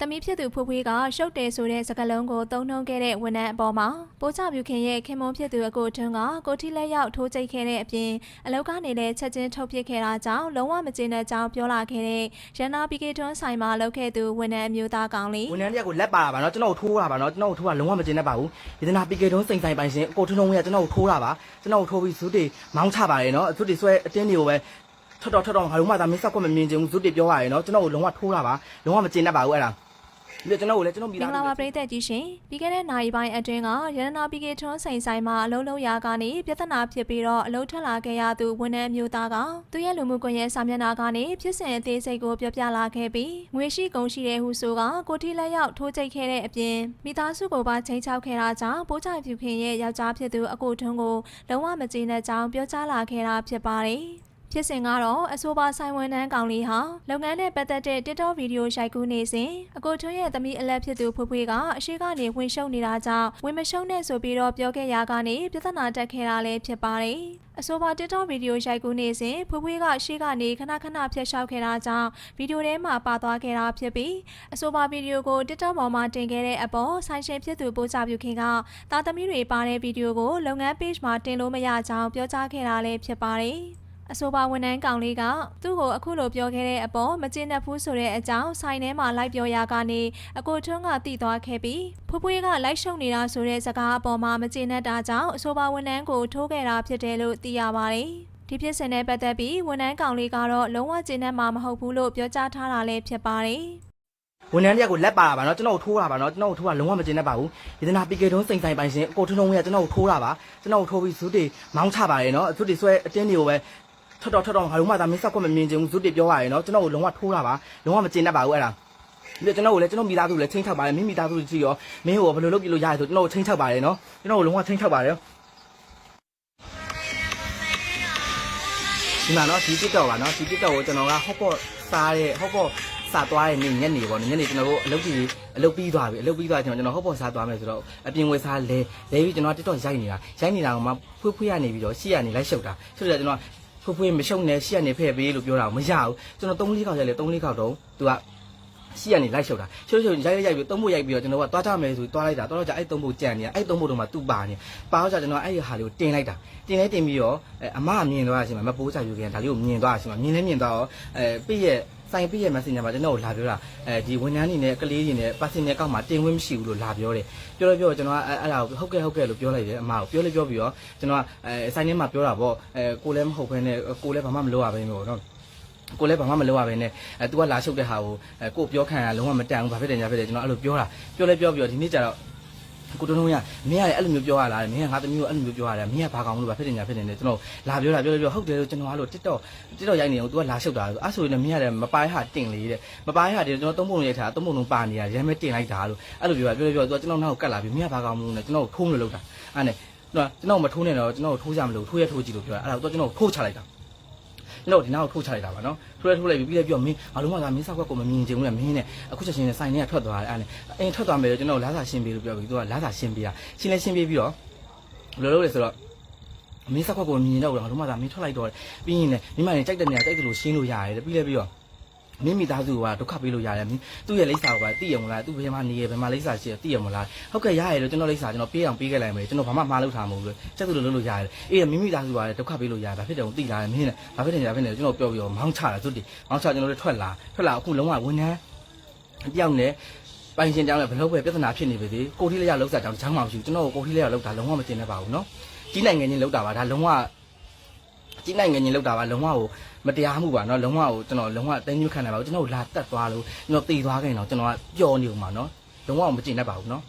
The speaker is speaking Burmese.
တမီးဖြစ်သူဖွေးဖွေးကရှုပ်တယ်ဆိုတဲ့စကားလုံးကိုသုံးနှုန်းခဲ့တဲ့ဝန်ထမ်းအပေါ်မှာပိုးချပြူခင်ရဲ့ခင်မွန်ဖြစ်သူအကိုထွန်းကကိုထီလက်ရောက်ထိုးကျိတ်ခဲ့တဲ့အပြင်အလောက်ကနေလည်းချက်ချင်းထုတ်ပစ်ခဲ့တာကြောင့်လုံးဝမကျေနပ်ကြောင်းပြောလာခဲ့တဲ့ရန်နာပီကေထွန်းဆိုင်မှာလုပ်ခဲ့သူဝန်ထမ်းအမျိုးသားကောင်လေးဝန်ထမ်းတယောက်ကိုလက်ပါတာပါနော်ကျွန်တော်ကိုထိုးတာပါနော်ကျွန်တော်ကိုထိုးတာလုံးဝမကျင်တတ်ပါဘူးယတနာပီကေတုံးစိန်ဆိုင်ပိုင်ရှင်ကိုထုံထုံကကျွန်တော်ကိုထိုးတာပါကျွန်တော်ကိုထိုးပြီးဇုတေမောင်းချပါတယ်နော်ဇုတေဆွဲအတင်းတွေကိုပဲထွက်တော့ထွက်တော့ငါတို့မှသာမင်းဆက်ကွက်မမြင်ချင်ဘူးဇုတေပြောရတယ်နော်ကျွန်တော်ကိုလုံးဝထိုးတာပါလုံးဝမကျင်တတ်ပါဘူးအဲ့ဒါ ပြီးတော့ကျွန်တော်ကိုလည်းကျွန်တော်မိမင်သား္ဂလာပါပရိသတ်ကြီးရှင်ပြီးခဲ့တဲ့နိုင်ပိုင်းအတွင်းကရန်နာပီကေထွန်းဆိုင်ဆိုင်မှာအလုံးလုံးရာကနေပြဿနာဖြစ်ပြီးတော့အလုံးထွက်လာခဲ့ရသူဝန်ထမ်းအမျိုးသားကသူရဲ့လူမှုကွန်ရက်စာမျက်နှာကနေဖြစ်စဉ်အသေးစိတ်ကိုပြောပြလာခဲ့ပြီးငွေရှိကုန်ရှိတဲ့ဟုဆိုကကိုထီလက်ရောက်ထိုးကျိတ်ခဲ့တဲ့အပြင်မိသားစုကိုပါချိန်ချောက်ခဲ့တာကြောင့်ပိုးချိုင်ဖြူခင်ရဲ့ယောက်ျားဖြစ်သူအကိုထွန်းကိုလုံးဝမကျေနပ်ကြောင်းပြောကြားလာခဲ့တာဖြစ်ပါတယ် ဖြစ်စဉ်ကတော့အဆိုပါဆိုင်ဝန်ထမ်းကောင်လေးဟာလုပ်ငန်းနဲ့ပတ်သက်တဲ့ TikTok ဗီဒီယိုရိုက်ကူးနေစဉ်အကိုထွန်းရဲ့သမီးအလက်ဖြစ်သူဖွေးဖွေးကအရှိကနေဝင်ရှုံနေတာကြောင့်ဝင်မရှုံနဲ့ဆိုပြီးတော့ပြောခဲ့ရာကနေပြဿနာတက်ခဲ့တာလည်းဖြစ်ပါတယ်။အဆိုပါ TikTok ဗီဒီယိုရိုက်ကူးနေစဉ်ဖွေးဖွေးကရှေ့ကနေခဏခဏဖျက်ရှောက်ခဲ့တာကြောင့်ဗီဒီယိုထဲမှာပါသွားခဲ့တာဖြစ်ပြီးအဆိုပါဗီဒီယိုကို TikTok ပေါ်မှာတင်ခဲ့တဲ့အပေါ်ဆိုင်ရှင်ဖြစ်သူပို့ချပြုခင်ကတာသမီတွေပါတဲ့ဗီဒီယိုကိုလုပ်ငန်း page မှာတင်လို့မရကြောင်းပြောကြားခဲ့တာလည်းဖြစ်ပါတယ်။ အဆိုပါဝန်ထမ်းကောင်လေးကသူ့ကိုအခုလိုပြောခဲ့တဲ့အပေါ်မကျေနပ်ဘူးဆိုတဲ့အကြောင်းဆိုင်ထဲမှာလိုက်ပြောရာကနေအကိုထွန်းကတည်သွားခဲ့ပြီးဖွဖွေးကလိုက်ရှုံနေတာဆိုတဲ့စကားအပေါ်မှာမကျေနပ်တာကြောင့်အဆိုပါဝန်ထမ်းကိုထိုးခဲ့တာဖြစ်တယ်လို့သိရပါတယ်။ဒီဖြစ်စဉ်နဲ့ပတ်သက်ပြီးဝန်ထမ်းကောင်လေးကတော့လုံးဝကျေနပ်မှာမဟုတ်ဘူးလို့ပြောကြားထားတာလည်းဖြစ်ပါတယ်။ဝန်ထမ်းတယောက်ကိုလက်ပါတာပါနော်ကျွန်တော်ကိုထိုးတာပါနော်ကျွန်တော်ကိုထိုးတာလုံးဝမကျင်တတ်ပါဘူးယတနာပီကေတုံးစိန်ဆိုင်ပိုင်ရှင်ကိုထုံထုံကကျွန်တော်ကိုထိုးတာပါကျွန်တော်ကိုထိုးပြီးဇုတေမောင်းချပါတယ်နော်ဇုတေဆွဲအတင်းတွေကိုပဲ ထွက်တော့ထွက်တော့ငါတို့မှသာမင်းဆက်ကွက်မမြင်ချင်ဘူးဇုတေပြောရတယ်နော်ကျွန်တော်ကိုလုံးဝထိုးတာပါလုံးဝမကျင်တတ်ပါဘူးအဲ့ဒါပြီးတော့ကျွန်တော်ကိုလည်းကျွန်တော်မိသားစုကိုလည်းချင်းချောက်ပါတယ်မင်းမိသားစုကြည့်ရောမင်းကိုဘယ်လိုလုပ်ပြလို့ရလဲဆိုကျွန်တော်ကိုချင်းချောက်ပါတယ်နော်ကျွန်တော်ကိုလုံးဝချင်းချောက်ပါတယ်ဒီမှာနော်ဒီ TikTok ပါနော်ဒီ TikTok ကိုကျွန်တော်ကဟော့ပေါ့စားတဲ့ဟော့ပေါ့စားသွားတဲ့နေ့ညနေပေါ့နော်ညနေကျွန်တော်တို့အလုပ်ကြီးအလုပ်ပြီးသွားပြီအလုပ်ပြီးသွားကျွန်တော်ကျွန်တော်ဟော့ပေါ့စားသွားမယ်ဆိုတော့အပြင်ဝယ်စားလဲလဲပြီးကျွန်တော် TikTok ရိုက်နေတာရိုက်နေတာကမှဖွေးဖွေးရနေပြီးတော့ရှေ့ကနေလိုက်ရှုပ်တာရှုပ်တယ်ကျွန်တော် ဖွေးဖွေးမရှုပ်နဲ့ရှေ့ကနေဖဲ့ပေးလို့ပြောတာမရဘူးကျွန်တော်3-4ခေါက်ရိုက်လဲ3-4ခေါက်တော့သူက ရှိကနေလိုက်ရှုပ်တာရှုပ်ရှုပ်ရိုက်ရိုက်ပြီးသုံးဖို့ရိုက်ပြီးတော့ကျွန်တော်ကသွားကြမယ်ဆိုသွားလိုက်တာသွားတော့ကြအဲ့သုံးဖို့ကြံနေတာအဲ့သုံးဖို့တော့မှသူ့ပါနေပါတော့ကြကျွန်တော်အဲ့ဒီဟာလေးကိုတင်လိုက်တာတင်လိုက်တင်ပြီးတော့အမမြင်သွားတာရှိမှမပိုးချယူခင်ဒါလေးကိုမြင်သွားတာရှိမှမြင်လဲမြင်သွားတော့အဲပြည့်ရဲ့ဆိုင်ပြည့်ရဲ့ messenger မှာကျွန်တော်ကိုလာပြောတာအဲဒီဝန်ထမ်းနေနဲ့ကလေးတွေနဲ့ person နဲ့ကောက်မှာတင်ဝင်မရှိဘူးလို့လာပြောတယ်ပြောလို့ပြောကျွန်တော်ကအဲ့ဒါကိုဟုတ်ကဲ့ဟုတ်ကဲ့လို့ပြောလိုက်တယ်အမကိုပြောလို့ပြောပြီးတော့ကျွန်တော်ကအဲဆိုင်ထဲမှာပြောတာပေါ့အဲကိုလည်းမဟုတ်ဘဲနဲ့ကိုလည်းဘာမှမလုပ်ရဘဲမျိုးတော့ ကိုလည်းဘာမှမလုပ်ရဘဲနဲ့အဲ तू ကလာရှုပ်တဲ့ဟာကိုအဲကိုပြောခံရလုံးဝမတန်ဘူးဘာဖြစ်တယ်ညာဖြစ်တယ်ကျွန်တော်အဲ့လိုပြောတာပြောလဲပြောပြီးတော့ဒီနေ့ကျတော့ကိုတုံးတုံးရမင်းကလည်းအဲ့လိုမျိုးပြောရလားမင်းကငါသမီးကိုအဲ့လိုမျိုးပြောရတယ်မင်းကဘာကောင်လို့ဘာဖြစ်တယ်ညာဖြစ်တယ်နဲ့ကျွန်တော်လာပြောတာပြောလဲပြောဟုတ်တယ်လို့ကျွန်တော်အဲ့လို TikTok TikTok ရိုက်နေအောင် तू ကလာရှုပ်တာဆိုအဲ့ဆိုရင်မင်းကလည်းမပိုင်းဟာတင်လေတဲ့မပိုင်းဟာတင်ကျွန်တော်သုံးပုံရိုက်ထားသုံးပုံလုံးပါနေရရမ်းမဲတင်လိုက်တာလို့အဲ့လိုပြောတာပြောလဲပြော तू ကကျွန်တော်နောက်ကိုကတ်လာပြီးမင်းကဘာကောင်မလို့နဲ့ကျွန်တော်ကိုထိုးမလို့လုပ်တာအဲ့နဲ့ကျွန်တော်မထိုးနဲ့တော့ကျွန်တော်ကိုထိုးကြမလို့ထိုးရထိုးကြည့်လို့ပြောတာအဲ့ဒါကို तू ကျွန်တော်ကိုထိုးချလိုက်တာ ကျွန်တော်ဒီနောက်ထိုးချလိုက်တာပါနော်ထိုးလဲထိုးလိုက်ပြီးပြီးလဲပြီးတော့မင်းဘာလို့မှကမင်းဆောက်ကကိုမမြင်ချင်ဘူးလေမင်းနဲ့အခုချက်ချင်းနဲ့ဆိုင်ထဲကထွက်သွားတယ်အဲ့နဲ့အင်းထွက်သွားမယ်လို့ကျွန်တော်လာစာရှင်းပေးလို့ပြောပြီးသူကလာစာရှင်းပေးတာရှင်းလဲရှင်းပေးပြီးတော့ဘယ်လိုလုပ်လဲဆိုတော့မင်းဆောက်ကကိုမြင်တော့ဘူးဘာလို့မှကမင်းထွက်လိုက်တော့ပြီးရင်လည်းမိမနဲ့ကြိုက်တဲ့နေရာကြိုက်တယ်လို့ရှင်းလို့ရတယ်ပြီးလဲပြီးတော့ မိမိသားစုကဒုက္ခပေးလို့ရတယ်သူ့ရဲ့လိပ်စာကိုပါသိရမလားသူ့ဘယ်မှာနေရဘယ်မှာလိပ်စာရှိရသိရမလားဟုတ်ကဲ့ရရလို့ကျွန်တော်လိပ်စာကျွန်တော်ပေးအောင်ပေးခဲ့လိုက်မယ်ကျွန်တော်ဘာမှမှားလို့ထားမလို့စက်သူလိုလုပ်လို့ရတယ်အေးမိမိသားစုကဒုက္ခပေးလို့ရတယ်ဘာဖြစ်တယ်ကိုသိလားမင်းလည်းဘာဖြစ်တယ်ဘာဖြစ်တယ်ကျွန်တော်ပြောပြီးတော့မောင်းချတာသူတည်းမောင်းချကျွန်တော်တို့ထွက်လာထွက်လာအခုလုံးဝဝန်ထမ်းအပြောင်းနဲ့ပိုင်ရှင်တောင်းလည်းဘလို့ပဲပြဿနာဖြစ်နေပြီလေကိုထီးလေးရလောက်စားတောင်းချောင်းမှမရှိဘူးကျွန်တော်ကိုကိုထီးလေးရလောက်တာလုံးဝမတင်နေပါဘူးနော်ကြီးနိုင်ငံချင်းလောက်တာပါဒါလုံးဝ ကြီးနိုင်ငံချင်းလောက်တာပါလုံးဝကိုမတရားမှုပါเนาะလုံးဝကိုကျွန်တော်လုံးဝတင်းညှို့ခံနေပါဘူးကျွန်တော်လာတက်သွားလို့ကျွန်တော်တည်သွားခဲ့ရင်တော့ကျွန်တော်ကပျော်နေဦးမှာเนาะလုံးဝမကျင်တတ်ပါဘူးเนาะ